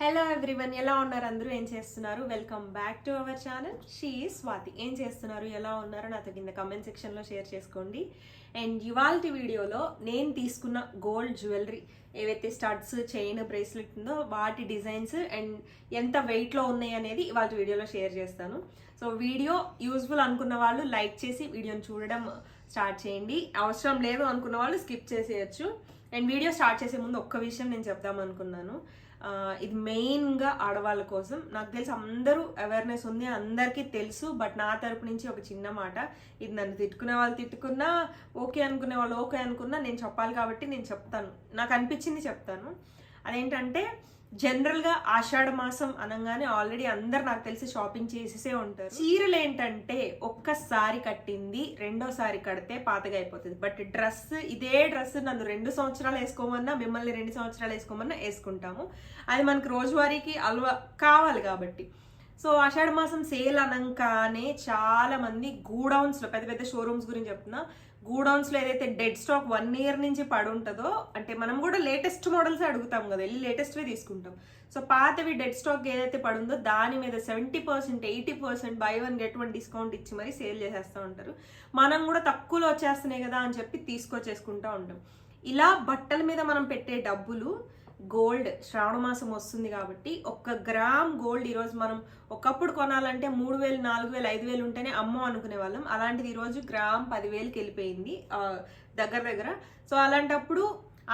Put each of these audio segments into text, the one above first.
Hello everyone ఎలా ఉన్నారు? అందరూ ఏం చేస్తున్నారు? Welcome back to our channel she Swathi ఏం చేస్తున్నారు? ఎలా ఉన్నారో నాతో కింద కమెంట్ సెక్షన్లో షేర్ చేసుకోండి. అండ్ ఇవాళ వీడియోలో నేను తీసుకున్న గోల్డ్ జ్యువెలరీ ఏవైతే స్టడ్స్ చైన్ బ్రేస్లెట్ ఉందో వాటి డిజైన్స్ అండ్ ఎంత వెయిట్లో ఉన్నాయి అనేది ఇవాళ వీడియోలో షేర్ చేస్తాను. సో వీడియో యూస్ఫుల్ అనుకున్న వాళ్ళు లైక్ చేసి వీడియోని చూడడం స్టార్ట్ చేయండి. అవసరం లేదు అనుకున్న వాళ్ళు స్కిప్ చేసేయచ్చు. అండ్ వీడియో స్టార్ట్ చేసే ముందు ఒక్క విషయం నేను చెప్దాం అనుకున్నాను. ఇది మెయిన్గా ఆడవాళ్ళ కోసం. నాకు తెలిసి అందరూ అవేర్నెస్ ఉంది అందరికీ తెలుసు బట్ నా తరపు నుంచి ఒక చిన్న మాట. ఇది నన్ను తిట్టుకునే వాళ్ళు తిట్టుకున్నా ఓకే అనుకునే వాళ్ళు ఓకే అనుకున్నా నేను చెప్పాలి కాబట్టి నేను చెప్తాను. నాకు అనిపించింది చెప్తాను. అదేంటంటే జనరల్గా ఆషాఢ మాసం అనగానే ఆల్రెడీ అందరు నాకు తెలిసి షాపింగ్ చేసేసే ఉంటారు. చీరలు ఏంటంటే ఒక్కసారి కట్టింది రెండోసారి కడితే పాతగా అయిపోతుంది. బట్ డ్రెస్ ఇదే డ్రెస్ నన్ను రెండు సంవత్సరాలు వేసుకోమన్నా మిమ్మల్ని రెండు సంవత్సరాలు వేసుకోమన్నా వేసుకుంటాము. అది మనకు రోజువారీకి అలవా కావాలి కాబట్టి. సో ఆషాఢ మాసం సేల్ అనగానే చాలా మంది గూడౌన్స్లో పెద్ద పెద్ద షోరూమ్స్ గురించి చెప్తున్నా గూడౌన్స్లో ఏదైతే డెడ్ స్టాక్ వన్ ఇయర్ నుంచి పడి ఉంటుందో అంటే మనం కూడా లేటెస్ట్ మోడల్స్ అడుగుతాం కదా వెళ్ళి లేటెస్ట్వి తీసుకుంటాం. సో పాతవి డెడ్ స్టాక్ ఏదైతే పడుందో దాని మీద seventy percent eighty percent buy one get one discount ఇచ్చి మరీ సేల్ చేసేస్తూ ఉంటారు. మనం కూడా తక్కువలో వచ్చేస్తున్నాయి కదా అని చెప్పి తీసుకొచ్చేసుకుంటూ ఉంటాం. ఇలా బట్టల మీద మనం పెట్టే డబ్బులు గోల్డ్ శ్రావణ మాసం వస్తుంది కాబట్టి ఒక్క గ్రామ్ గోల్డ్ ఈరోజు మనం ఒకప్పుడు కొనాలంటే మూడు వేలు నాలుగు వేలు ఐదు వేలు ఉంటేనే అమ్మో అనుకునే వాళ్ళం. అలాంటిది ఈరోజు గ్రామ్ పదివేలకి వెళ్ళిపోయింది దగ్గర దగ్గర. సో అలాంటప్పుడు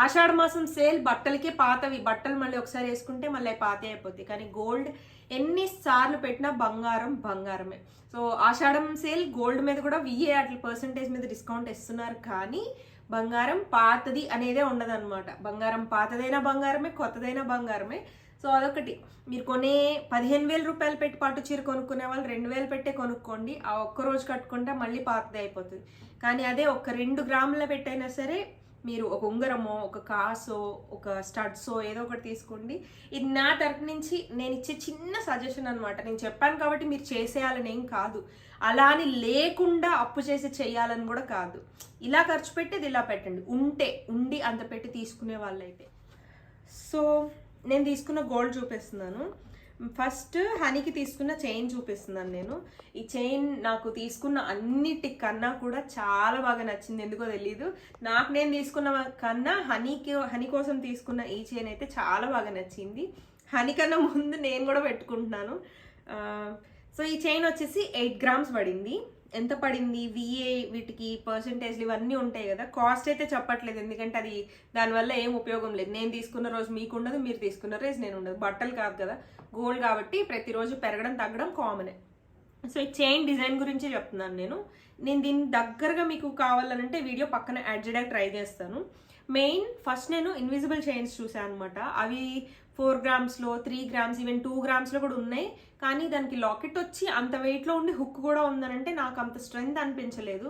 ఆషాఢ మాసం సేల్ బట్టలకే పాతవి. బట్టలు మళ్ళీ ఒకసారి వేసుకుంటే మళ్ళీ పాత అయిపోతాయి. కానీ గోల్డ్ ఎన్నిసార్లు పెట్టినా బంగారం బంగారమే. సో ఆషాఢం సేల్ గోల్డ్ మీద కూడా విఏ అట్ల పర్సంటేజ్ మీద డిస్కౌంట్ ఇస్తున్నారు. కానీ బంగారం పాతది అనేదే ఉండదన్నమాట. బంగారం పాతదైనా బంగారమే కొత్తదైనా బంగారమే. సో అదొకటి. మీరు కొనే పదిహేను వేల రూపాయలు పెట్టి పట్టు చీర కొనుక్కునే వాళ్ళు రెండు వేలు పెట్టే కొనుక్కోండి. ఆ ఒక్క రోజు కట్టుకుంటే మళ్ళీ పాతది అయిపోతుంది. కానీ అదే ఒక రెండు గ్రాముల పెట్టైనా సరే మీరు ఒక ఉంగరమో ఒక కాసో ఒక స్టడ్సో ఏదో ఒకటి తీసుకోండి. ఇది నా తరపు నుంచి నేను ఇచ్చే చిన్న సజెషన్ అనమాట నేను చెప్పాను కాబట్టి మీరు చేసేయాలని ఏం కాదు. అలా అని లేకుండా అప్పు చేసి చేయాలని కూడా కాదు. ఇలా ఖర్చు పెట్టేది ఇలా పెట్టండి. ఉంటే ఉండి అంత పెట్టి తీసుకునే వాళ్ళైతే. సో నేను తీసుకున్న గోల్డ్ చూపిస్తున్నాను. ఫస్ట్ హనీకి తీసుకున్న చైన్ చూపిస్తున్నాను నేను. ఈ చైన్ నాకు తీసుకున్న అన్నిటికన్నా కూడా చాలా బాగా నచ్చింది. ఎందుకో తెలియదు నాకు నేను తీసుకున్న కన్నా హనీకి హనీ కోసం తీసుకున్న ఈ చైన్ అయితే చాలా బాగా నచ్చింది. హనీ కన్నా ముందు నేను కూడా పెట్టుకుంటున్నాను. సో ఈ చైన్ వచ్చేసి ఎయిట్ గ్రామ్స్ పడింది. ఎంత పడింది? విఏ వీటికి పర్సంటేజ్లు ఇవన్నీ ఉంటాయి కదా. కాస్ట్ అయితే చెప్పట్లేదు. ఎందుకంటే అది దానివల్ల ఏం ఉపయోగం లేదు. నేను తీసుకున్న రోజు మీకు ఉండదు మీరు తీసుకున్న రోజు నేను ఉండదు. బట్టలు కాదు కదా. గోల్డ్ కాబట్టి ప్రతిరోజు పెరగడం తగ్గడం కామనే సో ఈ చైన్ డిజైన్ గురించి చెప్తున్నాను నేను. నేను దీని దగ్గరగా మీకు కావాలనంటే వీడియో పక్కన యాడ్ చేయడానికి ట్రై చేస్తాను. మెయిన్ ఫస్ట్ నేను ఇన్విజిబుల్ చైన్స్ చూసాను అనమాట అవి ఫోర్ గ్రామ్స్లో త్రీ గ్రామ్స్ ఈవెన్ టూ గ్రామ్స్లో కూడా ఉన్నాయి. కానీ దానికి లాకెట్ వచ్చి అంత వెయిట్లో ఉండి హుక్ కూడా ఉందనంటే నాకు అంత స్ట్రెంగ్త్ అనిపించలేదు.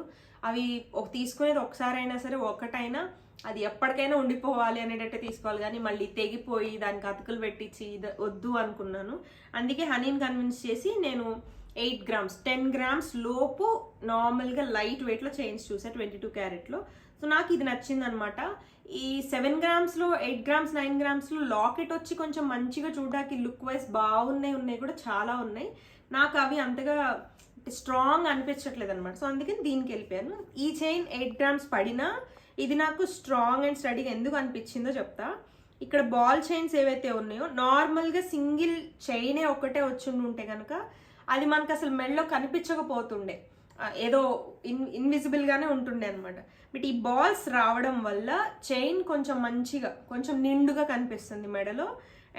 అవి ఒక తీసుకునేది ఒకసారైనా సరే ఒకటైనా అది ఎప్పటికైనా ఉండిపోవాలి అనేటట్టే తీసుకోవాలి. కానీ మళ్ళీ తెగిపోయి దానికి అతుకులు పెట్టించి వద్దు అనుకున్నాను. అందుకే హనీని కన్విన్స్ చేసి నేను ఎయిట్ గ్రామ్స్. టెన్ గ్రామ్స్ లోపు నార్మల్గా లైట్ వెయిట్లో చైన్స్ చూసా ట్వంటీ టూ క్యారెట్లో. సో నాకు ఇది నచ్చింది అనమాట ఈ సెవెన్ గ్రామ్స్లో ఎయిట్ గ్రామ్స్ నైన్ గ్రామ్స్లో లాకెట్ వచ్చి కొంచెం మంచిగా చూడడానికి లుక్ వైజ్ బాగున్నాయి ఉన్నాయి కూడా చాలా ఉన్నాయి. నాకు అవి అంతగా స్ట్రాంగ్ అనిపించట్లేదు అనమాట సో అందుకని దీనికి వెళ్ళిపోయాను. ఈ చైన్ ఎయిట్ గ్రామ్స్ పడినా ఇది నాకు స్ట్రాంగ్ అండ్ స్టడీగా ఎందుకు అనిపించిందో చెప్తా. ఇక్కడ బాల్ చైన్స్ ఏవైతే ఉన్నాయో నార్మల్గా సింగిల్ చైనే ఒకటే వచ్చి ఉంటే కనుక అది మనకు అసలు మెడలో కనిపించకపోతుండే. ఏదో ఇన్ ఇన్విజిబుల్గానే ఉంటుండే అనమాట బట్ ఈ బాల్స్ రావడం వల్ల చైన్ కొంచెం మంచిగా కొంచెం నిండుగా కనిపిస్తుంది మెడలో.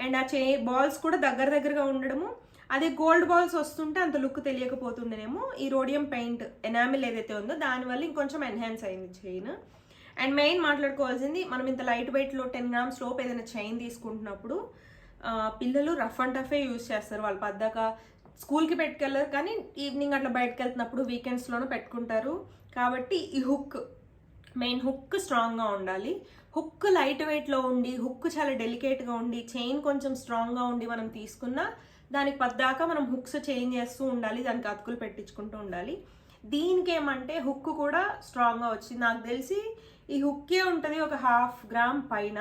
అండ్ ఆ చై బాల్స్ కూడా దగ్గర దగ్గరగా ఉండడము. అదే గోల్డ్ బాల్స్ వస్తుంటే అంత లుక్ తెలియకపోతుండేనేమో ఈ రోడియం పెయింట్ ఎనామిల్ ఏదైతే ఉందో దానివల్ల ఇంకొంచెం ఎన్హాన్స్ అయింది చైన్. అండ్ మెయిన్ మాట్లాడుకోవాల్సింది మనం ఇంత లైట్ వెయిట్లో టెన్ గ్రామ్స్ లోపు ఏదైనా చైన్ తీసుకుంటున్నప్పుడు పిల్లలు రఫ్ అండ్ టఫే యూజ్ చేస్తారు. వాళ్ళు పద్దాక స్కూల్కి పెట్టుకెళ్ళరు కానీ ఈవినింగ్ అట్లా బయటకు వెళ్తున్నప్పుడు వీకెండ్స్లోనూ పెట్టుకుంటారు. కాబట్టి ఈ హుక్ మెయిన్ హుక్ స్ట్రాంగ్గా ఉండాలి. హుక్ లైట్ వెయిట్లో ఉండి హుక్ చాలా డెలికేట్గా ఉండి చైన్ కొంచెం స్ట్రాంగ్గా ఉండి మనం తీసుకున్నా దానికి పద్దాకా మనం హుక్స్ చేంజ్ చేస్తూ ఉండాలి దానికి అతుకులు పెట్టించుకుంటూ ఉండాలి. దీనికి ఏమంటే హుక్ కూడా స్ట్రాంగ్గా వచ్చింది. నాకు తెలిసి ఈ హుక్కే ఉంటుంది ఒక హాఫ్ గ్రామ్ పైన.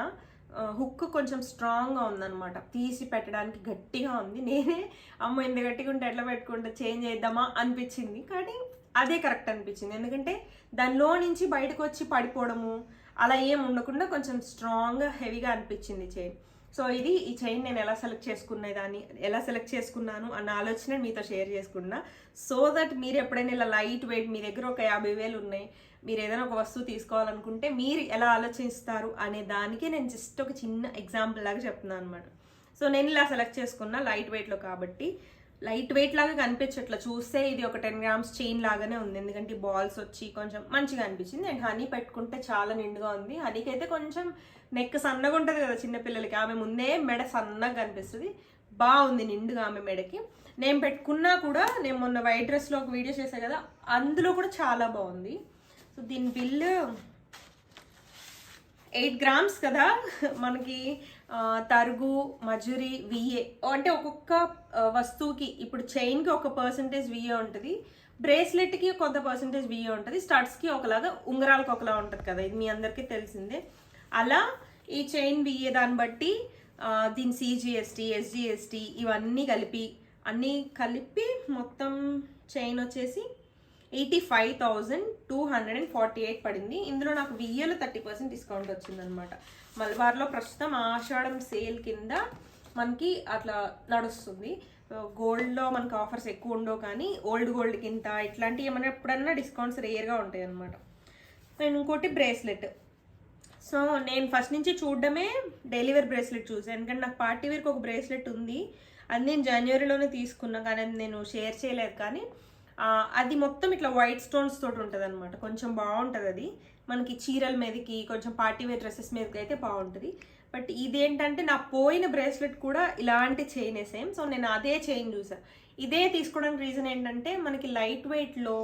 హుక్ కొంచెం స్ట్రాంగ్గా ఉందన్నమాట. తీసి పెట్టడానికి గట్టిగా ఉంది. నేనే అమ్మ ఇంత గట్టిగా ఉంటే ఎట్లా పెట్టుకుంటే? చేంజ్ చేద్దామా? అనిపించింది. కానీ అదే కరెక్ట్ అనిపించింది. ఎందుకంటే దానిలో నుంచి బయటకు వచ్చి పడిపోవడము అలా ఏం ఉండకుండా కొంచెం స్ట్రాంగ్గా హెవీగా అనిపించింది చైన్ సో ఇది ఈ చైన్ నేను ఎలా సెలెక్ట్ చేసుకునే దాన్ని ఎలా సెలెక్ట్ చేసుకున్నాను అన్న ఆలోచన మీతో షేర్ చేసుకున్నా సో దట్ మీరు ఎప్పుడైనా ఇలా లైట్ వెయిట్ మీ దగ్గర ఒక యాభై వేలు ఉన్నాయి మీరు ఏదైనా ఒక వస్తువు తీసుకోవాలనుకుంటే మీరు ఎలా ఆలోచిస్తారు అనే దానికి నేను జస్ట్ ఒక చిన్న ఎగ్జాంపుల్ లాగా చెప్తున్నాను అనమాట సో నేను ఇలా సెలెక్ట్ చేసుకున్నా లైట్ వెయిట్లో కాబట్టి. లైట్ వెయిట్ లాగా కనిపించట్లా. చూస్తే ఇది ఒక టెన్ గ్రామ్స్ చైన్ లాగానే ఉంది. ఎందుకంటే బాల్స్ వచ్చి కొంచెం మంచిగా అనిపించింది. అండ్ హనీ పెట్టుకుంటే చాలా నిండుగా ఉంది. హనీకి అయితే కొంచెం నెక్ సన్నగా ఉంటుంది కదా చిన్నపిల్లలకి ఆమె ముందే మెడ సన్నగా కనిపిస్తుంది. బాగుంది నిండుగా ఆమె మెడకి. నేను పెట్టుకున్నా కూడా నేను మొన్న వైట్ డ్రెస్లో ఒక వీడియో చేశాను కదా అందులో కూడా చాలా బాగుంది. సో దీని బిల్లు ఎయిట్ గ్రామ్స్ కదా మనకి తరుగు మజురి విఏ అంటే ఒక్కొక్క వస్తువుకి ఇప్పుడు చైన్కి ఒక పర్సంటేజ్ విఏ ఉంటుంది బ్రేస్లెట్కి కొంత పర్సంటేజ్ విఏ ఉంటుంది స్టడ్స్కి ఒకలాగా ఉంగరాలకు ఒకలా ఉంటుంది కదా ఇది మీ అందరికీ తెలిసిందే. అలా ఈ చైన్ విఏ దాన్ని బట్టి దీని సిజిఎస్టీ ఎస్జిఎస్టీ ఇవన్నీ కలిపి అన్నీ కలిపి మొత్తం చైన్ వచ్చేసి eighty five thousand two hundred and forty eight పడింది. ఇందులో నాకు వియ్యలో థర్టీ పర్సెంట్ డిస్కౌంట్ వచ్చిందనమాట మలబార్లో ప్రస్తుతం ఆషాఢం సేల్ కింద మనకి అట్లా నడుస్తుంది. గోల్డ్లో మనకి ఆఫర్స్ ఎక్కువ ఉండవు కానీ ఓల్డ్ గోల్డ్ కింద ఇట్లాంటివి ఏమైనా ఎప్పుడన్నా డిస్కౌంట్స్ రేర్గా ఉంటాయి అనమాట అండ్ ఇంకోటి బ్రేస్లెట్. సో నేను ఫస్ట్ నుంచి చూడడమే డెలివరీ బ్రేస్లెట్ చూసాను ఎందుకంటే నాకు పార్టీ వేర్కి ఒక బ్రేస్లెట్ ఉంది. అది నేను జనవరిలోనే తీసుకున్నా కానీ అది నేను షేర్ చేయలేదు కానీ అది మొత్తం ఇట్లా వైట్ స్టోన్స్ తోటి ఉంటుంది అనమాట కొంచెం బాగుంటుంది అది మనకి చీరల మీదకి కొంచెం పార్టీ వేర్ డ్రెస్సెస్ మీదకి అయితే బాగుంటుంది. బట్ ఇదేంటంటే నా పోయిన బ్రేస్లెట్ కూడా ఇలాంటి చైన్ సేమ్ సో నేను అదే చైన్ చూసాను ఇదే తీసుకోవడానికి రీజన్ ఏంటంటే మనకి లైట్ వెయిట్లో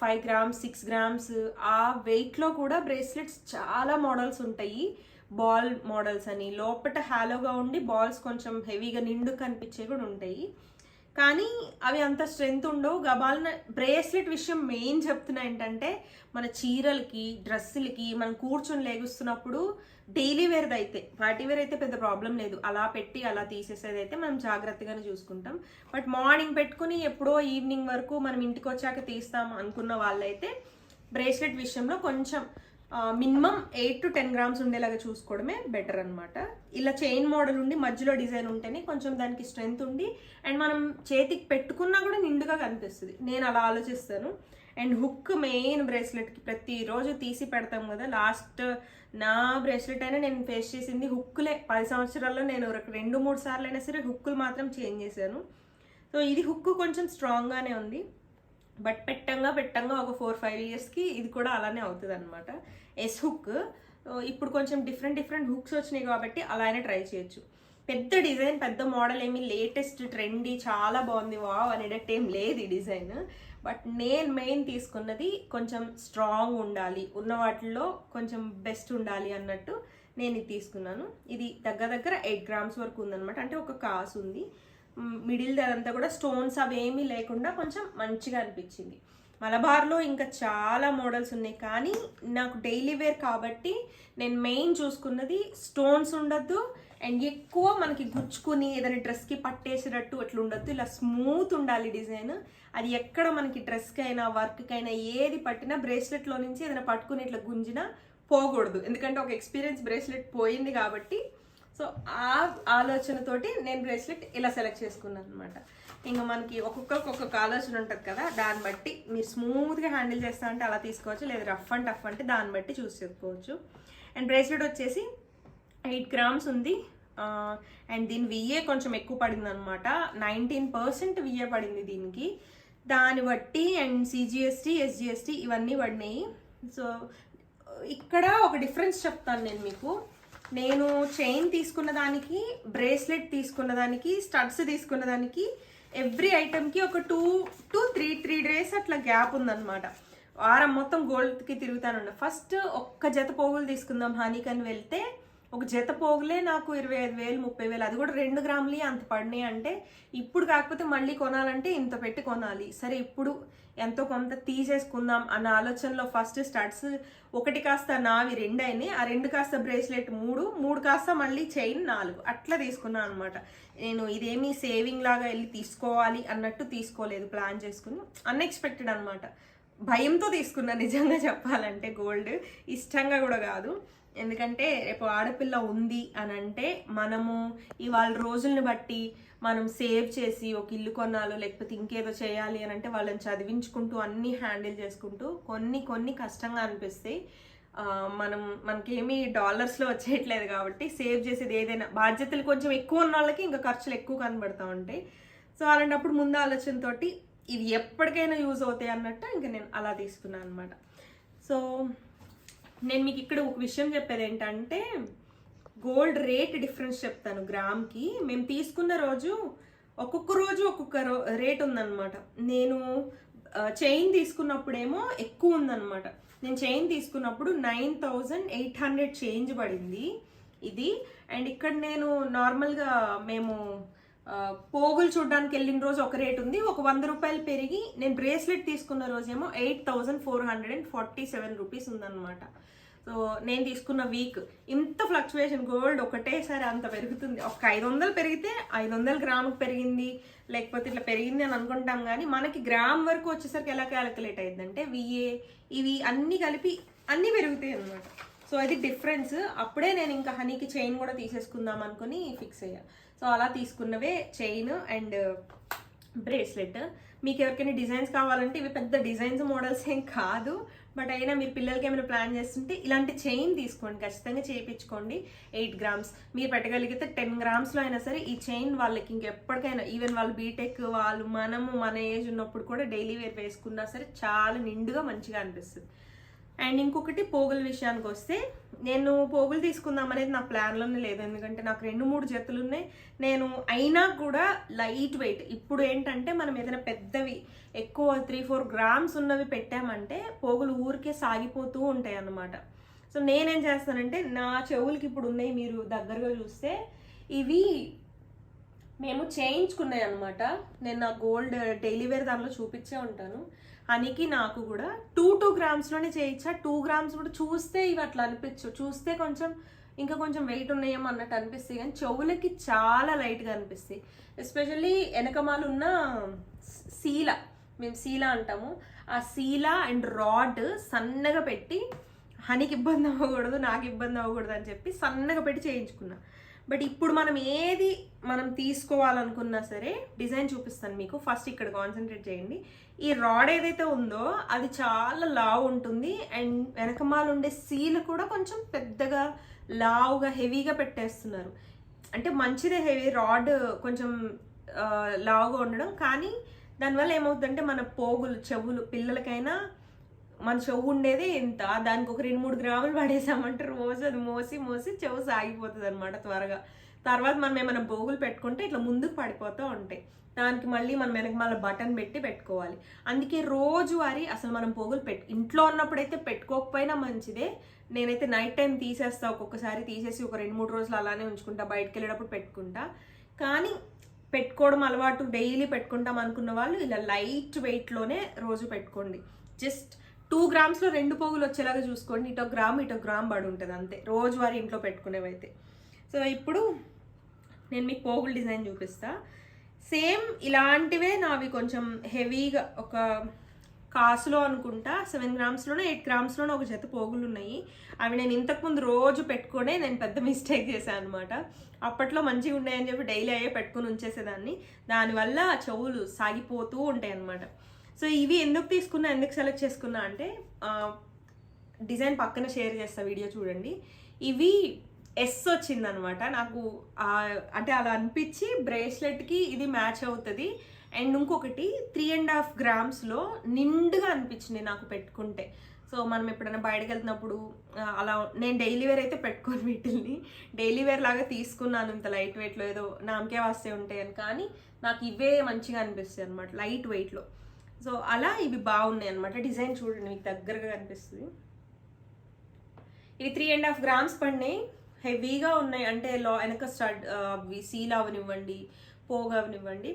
ఫైవ్ గ్రామ్స్ సిక్స్ గ్రామ్స్ ఆ వెయిట్లో కూడా బ్రేస్లెట్స్ చాలా మోడల్స్ ఉంటాయి. బాల్ మోడల్స్ అని లోపల హ్యాలోగా ఉండి బాల్స్ కొంచెం హెవీగా నిండు కనిపించే కూడా ఉంటాయి. కానీ అవి అంత స్ట్రెంగ్త్ ఉండవు. గబాలన బ్రేస్లెట్ విషయం మెయిన్ చెప్తున్నా ఏంటంటే మన చీరలకి డ్రెస్సులకి మనం కూర్చొని లేగుస్తున్నప్పుడు డైలీ వేర్ది అయితే పార్టీ వేర్ అయితే పెద్ద ప్రాబ్లం లేదు. అలా పెట్టి అలా తీసేసేది అయితే మనం జాగ్రత్తగానే చూసుకుంటాం. బట్ మార్నింగ్ పెట్టుకుని ఎప్పుడో ఈవినింగ్ వరకు మనం ఇంటికి వచ్చాక తీస్తాం అనుకున్న వాళ్ళైతే బ్రేస్లెట్ విషయంలో కొంచెం minimum eight to ten grams ఉండేలాగా చూసుకోవడమే బెటర్ అనమాట ఇలా చైన్ మోడల్ ఉండి మధ్యలో డిజైన్ ఉంటేనే కొంచెం దానికి స్ట్రెంగ్త్ ఉండి అండ్ మనం చేతికి పెట్టుకున్నా కూడా నిండుగా కనిపిస్తుంది. నేను అలా ఆలోచిస్తాను. అండ్ హుక్ మెయిన్ బ్రేస్లెట్కి ప్రతిరోజు తీసి పెడతాం కదా లాస్ట్ నా బ్రేస్లెట్ అయినా నేను ఫేస్ చేసింది హుక్కులే. పది సంవత్సరాల్లో నేను రెండు మూడు సార్లు అయినా సరే హుక్కులు మాత్రం చేంజ్ చేశాను. సో ఇది హుక్ కొంచెం స్ట్రాంగ్గానే ఉంది. బట్ పెట్టంగా పెట్టంగా ఒక ఫోర్ ఫైవ్ ఇయర్స్కి ఇది కూడా అలానే అవుతుంది అనమాట ఎస్ హుక్ ఇప్పుడు కొంచెం డిఫరెంట్ డిఫరెంట్ హుక్స్ వచ్చినాయి కాబట్టి అలానే ట్రై చేయొచ్చు. పెద్ద డిజైన్ పెద్ద మోడల్ ఏమి లేటెస్ట్ ట్రెండీ చాలా బాగుంది వావ్ అనేటట్టు ఏం లేదు ఈ డిజైన్. బట్ నేను మెయిన్ తీసుకున్నది కొంచెం స్ట్రాంగ్ ఉండాలి ఉన్న వాటిల్లో కొంచెం బెస్ట్ ఉండాలి అన్నట్టు నేను ఇది తీసుకున్నాను. ఇది దగ్గర దగ్గర ఎయిట్ గ్రామ్స్ వరకు ఉందన్నమాట. అంటే ఒక కాసు ఉంది. మిడిల్ అదంతా కూడా స్టోన్స్ అవేమీ లేకుండా కొంచెం మంచిగా అనిపించింది. మలబార్లో ఇంకా చాలా మోడల్స్ ఉన్నాయి. కానీ నాకు డైలీ వేర్ కాబట్టి నేను మెయిన్ చూసుకున్నది స్టోన్స్ ఉండద్దు. అండ్ ఎక్కువ మనకి గుచ్చుకుని ఏదైనా డ్రెస్కి పట్టేసేటట్టు అట్లా ఉండద్దు. ఇలా స్మూత్ ఉండాలి డిజైన్. అది ఎక్కడ మనకి డ్రెస్కి అయినా వర్క్కి అయినా ఏది పట్టినా బ్రేస్లెట్లో నుంచి ఏదైనా పట్టుకుని ఇట్లా గుంజినా పోకూడదు. ఎందుకంటే ఒక ఎక్స్పీరియన్స్ బ్రేస్లెట్ పోయింది కాబట్టి సో ఆ ఆలోచనతోటి నేను బ్రేస్లెట్ ఇలా సెలెక్ట్ చేసుకున్నాను అనమాట ఇంకా మనకి ఒక్కొక్కరికి ఒక్కొక్క ఆలోచన ఉంటుంది కదా దాన్ని బట్టి మీరు స్మూత్గా హ్యాండిల్ చేస్తా అంటే అలా తీసుకోవచ్చు లేదా రఫ్ అండ్ టఫ్ అంటే దాన్ని బట్టి చూస్ చేసుకోవచ్చు అండ్ బ్రేస్లెట్ వచ్చేసి ఎయిట్ గ్రామ్స్ ఉంది. అండ్ దీని విఏ కొంచెం ఎక్కువ పడింది అనమాట నైన్టీన్ పర్సెంట్ విఏ పడింది దీనికి. దాన్ని బట్టి అండ్ సిజిఎస్టీ ఎస్జిఎస్టీ ఇవన్నీ పడినాయి. సో ఇక్కడ ఒక డిఫరెన్స్ చెప్తాను నేను మీకు. నేను చైన్ తీసుకున్న దానికి బ్రేస్లెట్ తీసుకున్న దానికి స్టడ్స్ తీసుకున్న దానికి ఎవ్రీ ఐటమ్కి ఒక two two three three days అట్లా గ్యాప్ ఉందన్నమాట. వారం మొత్తం గోల్డ్కి తిరుగుతానుండ. ఫస్ట్ ఒక్క జత పోగులు తీసుకుందాం హనీకి వెళ్తే ఒక జత పోగులే నాకు ఇరవై ఐదు వేలు ముప్పై వేలు అది కూడా రెండు గ్రాములు అంత పడినాయి అంటే ఇప్పుడు కాకపోతే మళ్ళీ కొనాలంటే ఇంత పెట్టి కొనాలి. సరే ఇప్పుడు ఎంతో కొంత తీసేసుకుందాం అన్న ఆలోచనలో ఫస్ట్ స్టడ్స్ ఒకటి కాస్త నావి రెండు అయినాయి ఆ రెండు కాస్త బ్రేస్లెట్ మూడు మూడు కాస్త మళ్ళీ చైన్ నాలుగు. అట్లా తీసుకున్నాను అనమాట నేను ఇదేమీ సేవింగ్ లాగా వెళ్ళి తీసుకోవాలి అన్నట్టు తీసుకోలేదు ప్లాన్ చేసుకుని అన్ఎక్స్పెక్టెడ్ అనమాట భయంతో తీసుకున్నా నిజంగా చెప్పాలంటే గోల్డ్ ఇష్టంగా కూడా కాదు. ఎందుకంటే రేపు ఆడపిల్ల ఉంది అని అంటే మనము ఇవాళ రోజుల్ని బట్టి మనం సేవ్ చేసి ఒక ఇల్లు కొనాలో లేకపోతే ఇంకేదో చేయాలి అని అంటే వాళ్ళని చదివించుకుంటూ అన్నీ హ్యాండిల్ చేసుకుంటూ కొన్ని కొన్ని కష్టంగా అనిపిస్తాయి మనం మనకేమీ డాలర్స్లో వచ్చేయట్లేదు కాబట్టి సేవ్ చేసేది ఏదైనా బాధ్యతలు కొంచెం ఎక్కువ ఉన్న వాళ్ళకి ఇంకా ఖర్చులు ఎక్కువ కనబడతా ఉంటాయి. సో అలాంటప్పుడు ముందు ఆలోచనతో ఇది ఎప్పటికైనా యూజ్ అవుతాయి అన్నట్టు ఇంకా నేను అలా తీసుకున్నాను అనమాట సో నేను మీకు ఇక్కడ ఒక విషయం చెప్పేది ఏంటంటే గోల్డ్ రేట్ డిఫరెన్స్ చెప్తాను గ్రామ్కి. మేము తీసుకున్న రోజు ఒక్కొక్క రోజు ఒక్కొక్క రో రేట్ ఉందన్నమాట. నేను చైన్ తీసుకున్నప్పుడేమో ఎక్కువ ఉందన్నమాట. నేను చైన్ తీసుకున్నప్పుడు nine thousand eight hundred change పడింది. ఇది అండ్ ఇక్కడ నేను నార్మల్గా మేము పోగులు చూడడానికి వెళ్ళిన రోజు ఒక రేట్ ఉంది. ఒక వంద రూపాయలు పెరిగి నేను బ్రేస్లెట్ తీసుకున్న రోజేమో eight thousand four hundred and forty seven rupees ఉందన్నమాట. సో నేను తీసుకున్న వీక్. ఇంత ఫ్లక్చువేషన్ గోల్డ్ ఒకటేసారి అంత పెరుగుతుంది. ఒక ఐదు వందలు పెరిగితే ఐదు వందల గ్రాముకి పెరిగింది. లేకపోతే ఇట్లా పెరిగింది అని అనుకుంటాం కానీ మనకి గ్రామ్ వరకు వచ్చేసరికి ఎలా క్యాలిక్యులేట్ అయిందంటే విఏ ఇవి అన్నీ కలిపి అన్నీ పెరుగుతాయి అన్నమాట. సో అది డిఫరెన్స్. అప్పుడే నేను ఇంకా హనీకి చైన్ కూడా తీసేసుకుందాం అనుకుని ఫిక్స్ అయ్యా. సో అలా తీసుకున్నవే చైన్ అండ్ బ్రేస్లెట్. మీకు ఎవరికైనా డిజైన్స్ కావాలంటే ఇవి పెద్ద డిజైన్స్ మోడల్స్ ఏం కాదు బట్ అయినా మీరు పిల్లలకి ఏమైనా ప్లాన్ చేస్తుంటే ఇలాంటి చైన్ తీసుకోండి. ఖచ్చితంగా చేయించుకోండి. Eight grams. మీరు పెట్టగలిగితే టెన్ గ్రామ్స్లో అయినా సరే ఈ చైన్ వాళ్ళకి ఇంకెప్పటికైనా ఈవెన్ వాళ్ళు బీటెక్ వాళ్ళు మనము మన ఏజ్ ఉన్నప్పుడు కూడా డైలీ వేర్ వేసుకున్నా సరే చాలా నిండుగా మంచిగా అనిపిస్తుంది. అండ్ ఇంకొకటి పోగుల విషయానికి వస్తే నేను పోగులు తీసుకుందాం అనేది నా ప్లాన్లోనే లేదు. ఎందుకంటే నాకు రెండు మూడు జతలు ఉన్నాయి. నేను అయినా కూడా లైట్ వెయిట్. ఇప్పుడు ఏంటంటే మనం ఏదైనా పెద్దవి ఎక్కువ త్రీ ఫోర్ గ్రామ్స్ ఉన్నవి పెట్టామంటే పోగులు ఊరికే సాగిపోతూ ఉంటాయి అన్నమాట. సో నేనేం చేస్తానంటే నా చెవులకి ఇప్పుడు ఉన్నాయి మీరు దగ్గరగా చూస్తే ఇవి మేము చేయించుకున్నాయి అనమాట నేను నా గోల్డ్ డైలీ వేర్ దానిలో చూపించే ఉంటాను. అనికి నాకు కూడా టూ టూ గ్రామ్స్లోనే చేయించా. టూ గ్రామ్స్ కూడా చూస్తే ఇవి అట్లా అనిపించు చూస్తే కొంచెం ఇంకా కొంచెం వెయిట్ ఉన్నాయేమో అన్నట్టు అనిపిస్తాయి. కానీ చెవులకి చాలా లైట్గా అనిపిస్తాయి. ఎస్పెషల్లీ వెనకమాలున్న శీల మేము శీల అంటాము. ఆ శీల అండ్ రాడ్ సన్నగా పెట్టి హనీకి ఇబ్బంది అవ్వకూడదు నాకు ఇబ్బంది అవ్వకూడదు అని చెప్పి సన్నగా పెట్టి చేయించుకున్నా. బట్ ఇప్పుడు మనం ఏది మనం తీసుకోవాలనుకున్నా సరే డిజైన్ చూపిస్తాను మీకు. ఫస్ట్ ఇక్కడ కాన్సన్ట్రేట్ చేయండి. ఈ రాడ్ ఏదైతే ఉందో అది చాలా లావు ఉంటుంది. అండ్ వెనకమాల ఉండే సీల్ కూడా కొంచెం పెద్దగా లావుగా హెవీగా పెట్టేస్తున్నారు. అంటే మంచిదే హెవీ రాడ్ కొంచెం లావుగా ఉండడం. కానీ దానివల్ల ఏమవుతుందంటే మన పోగులు చెవులు పిల్లలకైనా మన చెవు ఉండేది ఇంత. దానికి ఒక రెండు మూడు గ్రాములు పడేసామంటే రోజు అది మోసి మోసి చెవు సాగిపోతుంది అనమాట త్వరగా. తర్వాత మనం ఏమైనా బోగులు పెట్టుకుంటే ఇట్లా ముందుకు పడిపోతూ ఉంటాయి. దానికి మళ్ళీ మనం వెనక మళ్ళీ బటన్ పెట్టి పెట్టుకోవాలి. అందుకే రోజువారీ అసలు మనం పోగులు పెట్టు ఇంట్లో ఉన్నప్పుడైతే పెట్టుకోకపోయినా మంచిదే. నేనైతే నైట్ టైం తీసేస్తా. ఒక్కొక్కసారి తీసేసి ఒక రెండు మూడు రోజులు అలానే ఉంచుకుంటా. బయటకు వెళ్ళేటప్పుడు పెట్టుకుంటా. కానీ పెట్టుకోవడం అలవాటు. డైలీ పెట్టుకుంటాం అనుకున్న వాళ్ళు ఇలా లైట్ వెయిట్లోనే రోజు పెట్టుకోండి. జస్ట్ టూ గ్రామ్స్లో రెండు పోగులు వచ్చేలాగా చూసుకోండి. ఇటో గ్రామ్ ఇటో గ్రామ్ పడి ఉంటుంది అంతే. రోజువారీ ఇంట్లో పెట్టుకునేవైతే. సో ఇప్పుడు నేను మీకు పోగులు డిజైన్ చూపిస్తా. సేమ్ ఇలాంటివే నావి కొంచెం హెవీగా ఒక కాసులో అనుకుంటా సెవెన్ గ్రామ్స్లోనే ఎయిట్ గ్రామ్స్లోనే ఒక జత పోగులు ఉన్నాయి. అవి నేను ఇంతకుముందు రోజు పెట్టుకునే నేను పెద్ద మిస్టేక్ చేశాను అనమాట అప్పట్లో మంచిగా ఉన్నాయని చెప్పి డైలీ అయ్యే పెట్టుకుని ఉంచేసేదాన్ని. దానివల్ల చెవులు సాగిపోతూ ఉంటాయి అనమాట సో ఇవి ఎందుకు తీసుకున్నా ఎందుకు సెలెక్ట్ చేసుకున్నా అంటే డిజైన్ పక్కన షేర్ చేస్తా వీడియో చూడండి. ఇవి ఎస్ వచ్చిందనమాట. నాకు అంటే అలా అనిపించి బ్రేస్లెట్కి ఇది మ్యాచ్ అవుతుంది. అండ్ ఇంకొకటి త్రీ అండ్ హాఫ్ గ్రామ్స్లో నిండుగా అనిపించింది నాకు పెట్టుకుంటే. సో మనం ఎప్పుడైనా బయటకు వెళ్తున్నప్పుడు అలా నేను డైలీ వేర్ అయితే పెట్టుకోను వీటిల్ని. డైలీ వేర్ లాగా తీసుకున్నాను ఇంత లైట్ వెయిట్లో ఏదో నామకే వస్తే ఉంటాయని. కానీ నాకు ఇవే మంచిగా అనిపిస్తాయి అనమాట లైట్ వెయిట్లో సో అలా ఇవి బాగున్నాయి అనమాట డిజైన్ చూడండి మీకు దగ్గరగా కనిపిస్తుంది. ఇవి త్రీ అండ్ హాఫ్ గ్రామ్స్ పడినాయి. హెవీగా ఉన్నాయి. అంటే లో వెనక స్టడ్ అవి సీల్ అవనివ్వండి పోగు అవనివ్వండి.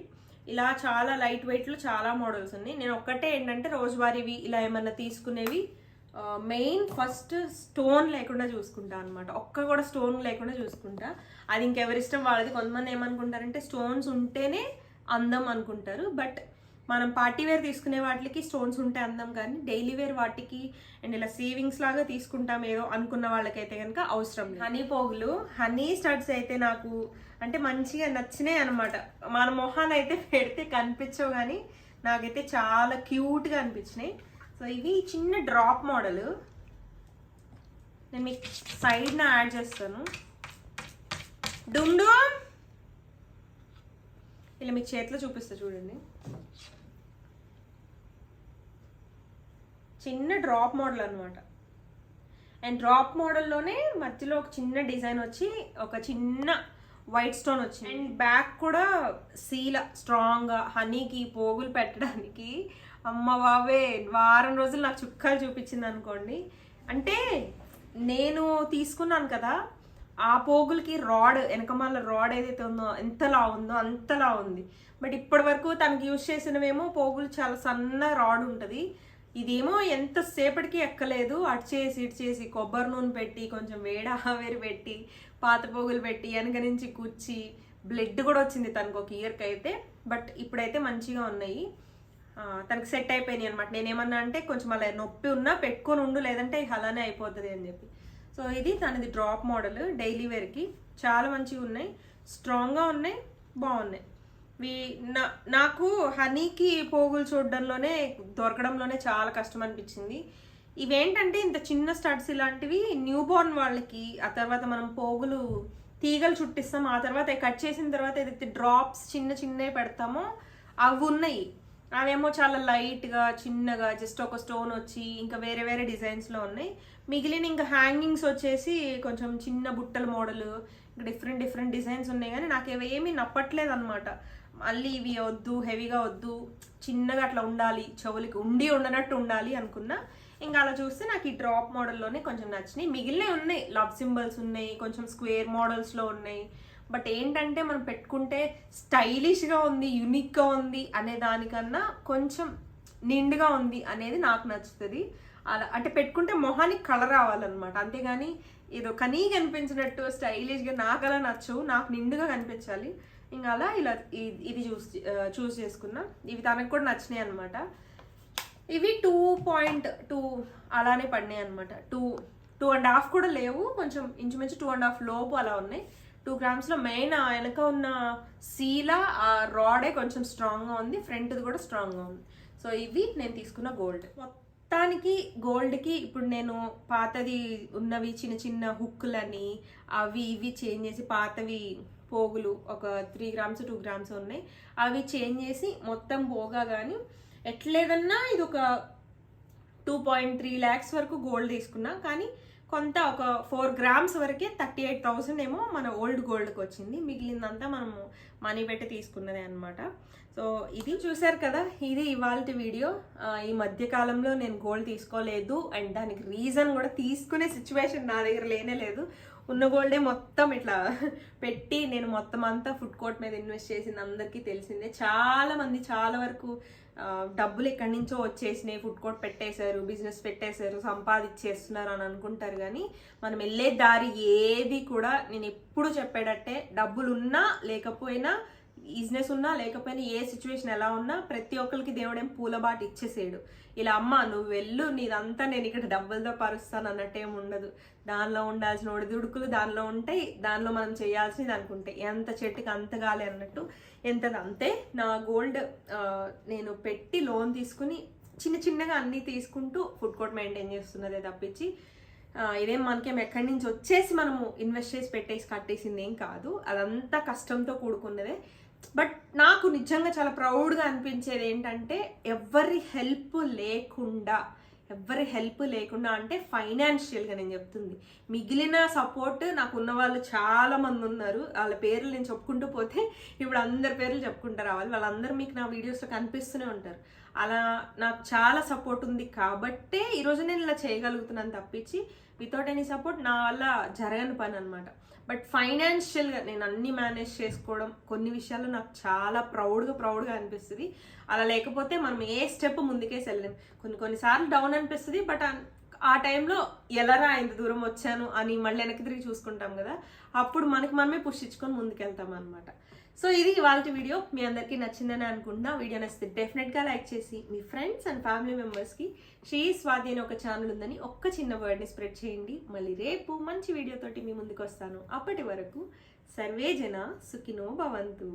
ఇలా చాలా లైట్ వెయిట్లో చాలా మోడల్స్ ఉన్నాయి. నేను ఒక్కటే ఏంటంటే రోజువారీవి ఇలా ఏమన్నా తీసుకునేవి మెయిన్ ఫస్ట్ స్టోన్ లేకుండా చూసుకుంటా అనమాట ఒక్క కూడా స్టోన్ లేకుండా చూసుకుంటా. అది ఇంకెవరిష్టం వాళ్ళది. కొంతమంది ఏమనుకుంటారంటే స్టోన్స్ ఉంటేనే అందం అనుకుంటారు. బట్ మనం పార్టీ వేర్ తీసుకునే వాటికి స్టోన్స్ ఉంటే అందం కానీ డైలీ వేర్ వాటికి అండ్ ఇలా సేవింగ్స్ లాగా తీసుకుంటాం ఏదో అనుకున్న వాళ్ళకైతే కనుక అవసరం లేదు. హనీ పోగులు. హనీ స్టడ్స్ అయితే నాకు అంటే మంచిగా నచ్చినాయి అనమాట మన మొహాలు అయితే పెడితే కనిపించవు కానీ నాకైతే చాలా క్యూట్గా అనిపించినాయి. సో ఇవి చిన్న డ్రాప్ మోడల్. నేను మీకు సైడ్న యాడ్ చేస్తాను. డుండు ఇలా మీకు చేతిలో చూపిస్తా చూడండి. చిన్న డ్రాప్ మోడల్ అనమాట అండ్ డ్రాప్ మోడల్లోనే మధ్యలో ఒక చిన్న డిజైన్ వచ్చి ఒక చిన్న వైట్ స్టోన్ వచ్చింది. అండ్ బ్యాక్ కూడా సీల స్ట్రాంగ్గా హనీకి పోగులు పెట్టడానికి. అమ్మ బాబే వారం రోజులు నాకు చుక్కలు చూపించింది అనుకోండి. అంటే నేను తీసుకున్నాను కదా ఆ పోగులకి రాడ్ వెనకమాల రాడ్ ఏదైతే ఉందో ఎంతలా ఉందో అంతలా ఉంది. బట్ ఇప్పటి వరకు తనకి యూజ్ చేసినవేమో పోగులు చాలా సన్న రాడ్ ఉంటుంది. ఇదేమో ఎంతసేపటికి ఎక్కలేదు. అటు చేసి ఇటు చేసి కొబ్బరి నూనె పెట్టి కొంచెం వేడి ఆవేరు పెట్టి పాత పోగులు పెట్టి వెనక నుంచి కుచ్చి బ్లడ్ కూడా వచ్చింది తనకు ఒక ఇయర్కి అయితే. బట్ ఇప్పుడైతే మంచిగా ఉన్నాయి. తనకు సెట్ అయిపోయినాయి అనమాట నేనేమన్నా అంటే కొంచెం అలా నొప్పి ఉన్నా పెట్టుకొని ఉండు లేదంటే అలానే అయిపోతుంది అని చెప్పి. సో ఇది తనది డ్రాప్ మోడల్ డైలీ వేర్కి. చాలా మంచిగా ఉన్నాయి. స్ట్రాంగ్గా ఉన్నాయి. బాగున్నాయి. నాకు హనీకి పోగులు చూడడంలోనే దొరకడంలోనే చాలా కష్టం అనిపించింది ఇవేంటంటే ఇంత చిన్న స్టడ్స్ ఇలాంటివి న్యూ బోర్న్ వాళ్ళకి ఆ తర్వాత మనం పోగులు తీగలు చుట్టిస్తాం ఆ తర్వాత కట్ చేసిన తర్వాత ఏదైతే డ్రాప్స్ చిన్న చిన్నవి పెడతామో అవి ఉన్నాయి. అవేమో చాలా లైట్గా చిన్నగా జస్ట్ ఒక స్టోన్ వచ్చి ఇంకా వేరే వేరే డిజైన్స్లో ఉన్నాయి. మిగిలిన ఇంకా హ్యాంగింగ్స్ వచ్చేసి కొంచెం చిన్న బుట్టల మోడల్ ఇంకా డిఫరెంట్ డిఫరెంట్ డిజైన్స్ ఉన్నాయి. కానీ నాకు ఏమీ నప్పట్లేదు అనమాట మళ్ళీ ఇవి వద్దు హెవీగా వద్దు చిన్నగా అట్లా ఉండాలి చెవులకి ఉండి ఉండనట్టు ఉండాలి అనుకున్నా ఇంకా అలా చూస్తే నాకు ఈ డ్రాప్ మోడల్లోనే కొంచెం నచ్చినాయి. మిగిలినే ఉన్నాయి లవ్ సింబల్స్ ఉన్నాయి కొంచెం స్క్వేర్ మోడల్స్లో ఉన్నాయి. బట్ ఏంటంటే మనం పెట్టుకుంటే స్టైలిష్గా ఉంది యునిక్గా ఉంది అనే దానికన్నా కొంచెం నిండుగా ఉంది అనేది నాకు నచ్చుతుంది. అలా అంటే పెట్టుకుంటే మొహానికి కలర్ రావాలన్నమాట. అంతేగాని ఏదో కనీ కనిపించినట్టు స్టైలిష్గా నాకు అలా నచ్చవు నాకు నిండుగా కనిపించాలి. ఇంకా అలా ఇలా ఇది చూస్ చూస్ చేసుకున్నా. ఇవి తనకు కూడా నచ్చినాయి అనమాట ఇవి టూ పాయింట్ టూ అలానే పడినాయి అనమాట టూ టూ అండ్ హాఫ్ కూడా లేవు. కొంచెం ఇంచుమించు టూ అండ్ హాఫ్ లోపు అలా ఉన్నాయి. టూ గ్రామ్స్లో మెయిన్ ఆ వెనక ఉన్న సీల ఆ రాడే కొంచెం స్ట్రాంగ్గా ఉంది. ఫ్రంట్ది కూడా స్ట్రాంగ్గా ఉంది. సో ఇవి నేను తీసుకున్న గోల్డ్. మొత్తానికి గోల్డ్కి ఇప్పుడు నేను పాతది ఉన్నవి చిన్న చిన్న హుక్కులని అవి ఇవి చేంజ్ చేసి పాతవి పోగులు ఒక త్రీ గ్రామ్స్ టూ గ్రామ్స్ ఉన్నాయి. అవి చేంజ్ చేసి మొత్తం పోగా కానీ ఎట్లేదన్నా ఇది ఒక టూ పాయింట్ త్రీ ల్యాక్స్ వరకు గోల్డ్ తీసుకున్నా. కానీ కొంత ఒక ఫోర్ గ్రామ్స్ వరకే థర్టీ ఎయిట్ థౌసండ్ ఏమో మన ఓల్డ్ గోల్డ్కి వచ్చింది. మిగిలిందంతా మనము మనీ పెట్టి తీసుకున్నదే అనమాట సో ఇది చూశారు కదా ఇది ఇవాళ వీడియో. ఈ మధ్యకాలంలో నేను గోల్డ్ తీసుకోలేదు అండ్ దానికి రీజన్ కూడా తీసుకునే సిచ్యువేషన్ నా దగ్గర లేనే లేదు. ఉన్న గోల్డే మొత్తం ఇట్లా పెట్టి నేను మొత్తం అంతా ఫుడ్ కోర్ట్ మీద ఇన్వెస్ట్ చేసింది అందరికీ తెలిసిందే. చాలామంది చాలా వరకు డబ్బులు ఎక్కడి నుంచో వచ్చేసినాయి ఫుడ్ కోర్ట్ పెట్టేశారు బిజినెస్ పెట్టేశారు సంపాదించేస్తున్నారు అని అనుకుంటారు కానీ మనం వెళ్ళే దారి ఏది కూడా నేను ఎప్పుడు చెప్పేటట్టే డబ్బులు ఉన్నా లేకపోయినా బిజినెస్ ఉన్నా లేకపోయినా ఏ సిచ్యువేషన్ ఎలా ఉన్నా ప్రతి ఒక్కరికి దేవుడేం పూలబాటు ఇచ్చేసేయడు ఇలా అమ్మ నువ్వు వెళ్ళు నీదంతా నేను ఇక్కడ డబ్బులతో పరుస్తాను అన్నట్టేం ఉండదు. దానిలో ఉండాల్సిన ఒడిదుడుకులు దానిలో ఉంటాయి దానిలో మనం చేయాల్సినవి దానికి ఉంటాయి. ఎంత చెట్టుకి అంత గాలి అన్నట్టు ఎంతది అంతే నా గోల్డ్ నేను పెట్టి లోన్ తీసుకుని చిన్న చిన్నగా అన్నీ తీసుకుంటూ ఫుడ్ కోర్ట్ మెయింటైన్ చేస్తున్నదే తప్పించి ఇదేం మనకేం ఎక్కడి నుంచి వచ్చేసి మనము ఇన్వెస్ట్ చేసి పెట్టేసి కట్టేసింది ఏం కాదు. అదంతా కష్టంతో కూడుకున్నదే. బట్ నాకు నిజంగా చాలా ప్రౌడ్గా అనిపించేది ఏంటంటే ఎవరి హెల్ప్ లేకుండా ఎవరి హెల్ప్ లేకుండా అంటే ఫైనాన్షియల్గా నేను చెప్తుంది. మిగిలిన సపోర్ట్ నాకు ఉన్న వాళ్ళు చాలా మంది ఉన్నారు. వాళ్ళ పేర్లు నేను చెప్పుకుంటూ పోతే ఇప్పుడు అందరి పేర్లు చెప్పుకుంటూ రావాలి. వాళ్ళందరూ మీకు నా వీడియోస్లో కనిపిస్తూనే ఉంటారు. అలా నాకు చాలా సపోర్ట్ ఉంది కాబట్టే ఈరోజు నేను ఇలా చేయగలుగుతున్నాను తప్పించి వితౌట్ ఎనీ సపోర్ట్ నా వల్ల జరగని పని అనమాట బట్ ఫైనాన్షియల్గా నేను అన్ని మేనేజ్ చేసుకోవడం కొన్ని విషయాల్లో నాకు చాలా ప్రౌడ్గా ప్రౌడ్గా అనిపిస్తుంది. అలా లేకపోతే మనం ఏ స్టెప్ ముందుకేసి వెళ్ళలేం. కొన్ని కొన్నిసార్లు డౌన్ అనిపిస్తుంది బట్ ఆ టైంలో ఎలారా ఇంత దూరం వచ్చాను అని మళ్ళీ వెనక్కి తిరిగి చూసుకుంటాం కదా. అప్పుడు మనకి మనమే పుష్టించుకొని ముందుకెళ్తాం అనమాట సో ఇది ఇవాళ వీడియో. మీ అందరికీ నచ్చిందని అనుకుంటున్నా. వీడియో నచ్చితే డెఫినెట్గా లైక్ చేసి మీ ఫ్రెండ్స్ అండ్ ఫ్యామిలీ మెంబర్స్కి శ్రీ స్వాతి అనే ఒక ఛానల్ ఉందని ఒక్క చిన్న వర్డ్ని స్ప్రెడ్ చేయండి. మళ్ళీ రేపు మంచి వీడియోతోటి మీ ముందుకు వస్తాను. అప్పటి వరకు సర్వే జన సుఖినో భవంతు.